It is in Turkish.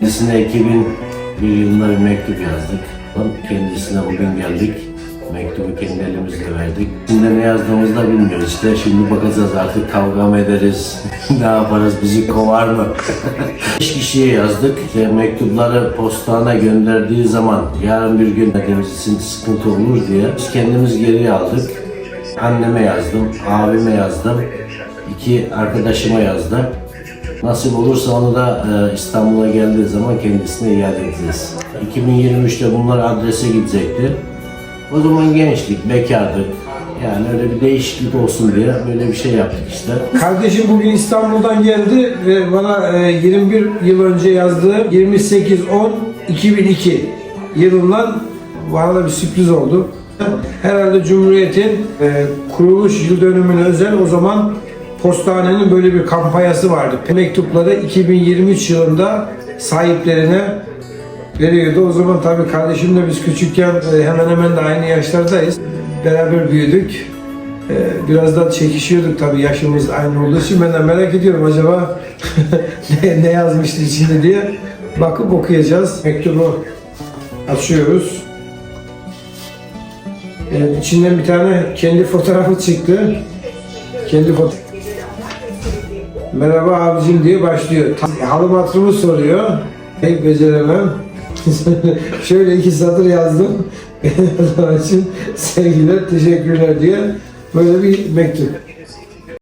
Kendisine 2001 yılında bir mektup yazdık. Kendisine bugün geldik. Mektubu kendi elimizle verdik. Şimdi ne yazdığımızı da bilmiyoruz işte. Şimdi bakacağız artık kavga mı ederiz, ne yaparız, bizi kovar mı? Beş kişiye yazdık. İşte mektupları postana gönderdiği zaman yarın bir gün kendimiz için sıkıntı olur diye biz kendimiz geriye aldık. Anneme yazdım, abime yazdım, iki arkadaşıma yazdım. Nasip olursa onu da e, İstanbul'a geldiği zaman kendisine iade edeceğiz. 2023'te bunlar adrese gidecekti. O zaman gençlik, bekardık. Yani öyle bir değişiklik olsun diye böyle bir şey yaptık işte. Kardeşim bugün İstanbul'dan geldi ve bana e, 21 yıl önce yazdığı 28-10-2002 yılından bana bir sürpriz oldu. Herhalde Cumhuriyet'in e, kuruluş yıl dönümüne özel o zaman postanenin böyle bir kampanyası vardı. Mektupları 2023 yılında sahiplerine veriyordu. O zaman tabii kardeşimle biz küçükken e, hemen hemen de aynı yaşlardayız. Beraber büyüdük. Ee, Biraz da çekişiyorduk tabii yaşımız aynı olduğu için ben de merak ediyorum acaba ne, yazmıştı içinde diye bakıp okuyacağız. Mektubu açıyoruz. Evet, içinden bir tane kendi fotoğrafı çıktı. Kendi foto Merhaba abicim diye başlıyor. Ta- Halı hatırımı soruyor. Hey beceremem. Şöyle iki satır yazdım. İçin sevgiler, teşekkürler diye böyle bir mektup.